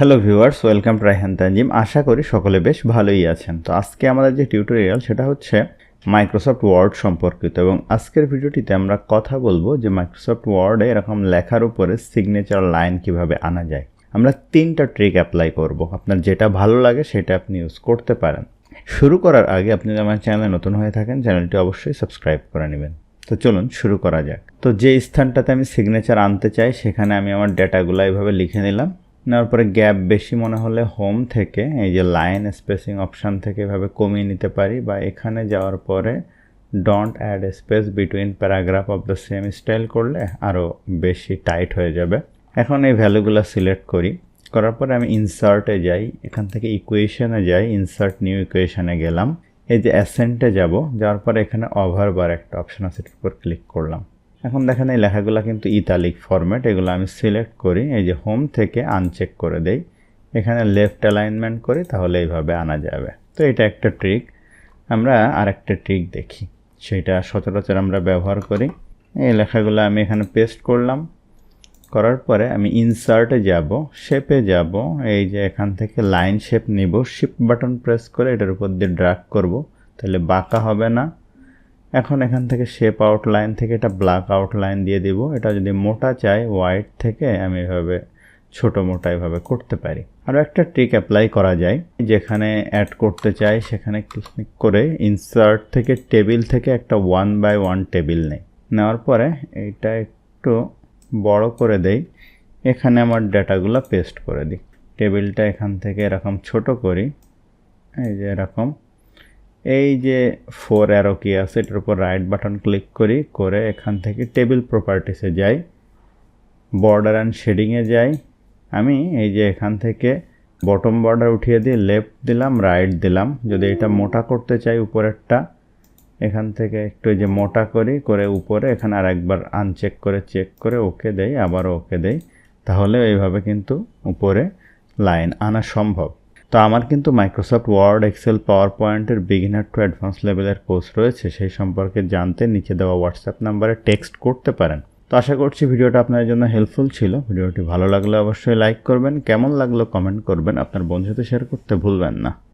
Hello viewers welcome Raihan Tanzim আশা করি সকলে বেশ ভালোই আছেন। তো আজকে আমাদের যে টিউটোরিয়াল সেটা হচ্ছে মাইক্রোসফট ওয়ার্ড সম্পর্কিত এবং আজকের ভিডিওটিতে আমরা কথা বলব যে মাইক্রোসফট ওয়ার্ডে এরকম লেখার উপরে সিগনেচার লাইন কীভাবে আনা যায়। আমরা তিনটা ট্রিক অ্যাপ্লাই করব। আপনার যেটা ভালো লাগে সেটা আপনি ইউজ করতে পারেন। শুরু করার আগে আপনি যদি আমার চ্যানেলে নতুন হয়ে থাকেন চ্যানেলটি অবশ্যই সাবস্ক্রাইব করে নেবেন। তো চলুন শুরু করা যাক। তো যে স্থানটাতে আমি সিগনেচার আনতে চাই, সেখানে আমি আমার ডেটাগুলো এইভাবে লিখে নিলাম। নেওয়ার পরে গ্যাপ বেশি মনে হলে হোম থেকে, এই যে লাইন স্পেসিং অপশান থেকে এভাবে কমিয়ে নিতে পারি বা এখানে যাওয়ার পরে don't add space between paragraph of the same style করলে আরও বেশি টাইট হয়ে যাবে। এখন এই ভ্যালুগুলো সিলেক্ট করি। করার পরে আমি ইনসার্টে যাই, এখান থেকে ইকুয়েশনে যাই ইনসার্ট নিউ ইকুয়েশনে গেলাম। এই যে অ্যাসেন্টে যাব, যাওয়ার পরে এখানে ওভার বার একটা অপশন আছে, এটার উপর ক্লিক করলাম। এখন দেখেন এই লেখাগুলো কিন্তু ইতালিক ফরম্যাট এগুলো আমি সিলেক্ট করি, এই যে হোম থেকে আনচেক করে দেই। এখানে লেফট অ্যালাইনমেন্ট করি, তাহলে এইভাবে আনা যাবে। তো এটা একটা ট্রিক আমরা আরেকটা ট্রিক দেখি, সেটা সচরাচর আমরা ব্যবহার করি। এই লেখাগুলো আমি এখানে পেস্ট করলাম। করার পরে আমি ইনসার্টে যাব শেপে যাব, এই যে এখান থেকে লাইন শেপ নিব শিফট বাটন প্রেস করে এটার উপর দিয়ে ড্রাগ করব, তাহলে বাঁকা হবে না। এখন এখান থেকে শেপ আউটলাইন থেকে এটা ব্ল্যাক আউটলাইন দিয়ে দিব। এটা যদি মোটা চাই হোয়াইট থেকে আমি এভাবে, ছোটো মোটা এভাবে করতে পারি। আরও একটা ট্রিক অ্যাপ্লাই করা যায়, যেখানে অ্যাড করতে চাই, সেখানে ক্লিক করে ইনসার্ট থেকে টেবিল থেকে একটা ওয়ান বাই ওয়ান টেবিল নেই। নেওয়ার পরে এইটা একটু বড় করে দেই। এখানে আমার ডাটাগুলো পেস্ট করে দিই। টেবিলটা এখান থেকে এরকম ছোট করি। এই যে এরকম। এই যে ফোর অ্যারো কি আছে, এটার উপর রাইট বাটন ক্লিক করি, করে এখান থেকে টেবিল প্রপার্টিসে যাই বর্ডার অ্যান্ড শেডিংয়ে যাই। আমি এই যে এখান থেকে বটম বর্ডার উঠিয়ে দিয়ে লেফট দিলাম রাইট দিলাম। যদি এটা মোটা করতে চাই উপরেরটা, এখান থেকে একটু যে মোটা করি, করে উপরে, এখানে আর একবার আনচেক করে চেক করে ওকে দেই আবারও ওকে দেই। তাহলে এইভাবে কিন্তু উপরে লাইন আনা সম্ভব। তো আমার কিন্তু মাইক্রোসফট ওয়ার্ড এক্সেল পাওয়ার পয়েন্টের বিগিনার টু অ্যাডভান্স লেভেলের কোর্স রয়েছে। সেই সম্পর্কে জানতে নিচে দেওয়া হোয়াটসঅ্যাপ নাম্বারে টেক্সট করতে পারেন। তো আশা করছি ভিডিওটা আপনার জন্য হেল্পফুল ছিল। ভিডিওটি ভালো লাগলে অবশ্যই লাইক করবেন। কেমন লাগল কমেন্ট করবেন। আপনার বন্ধুদের শেয়ার করতে ভুলবেন না।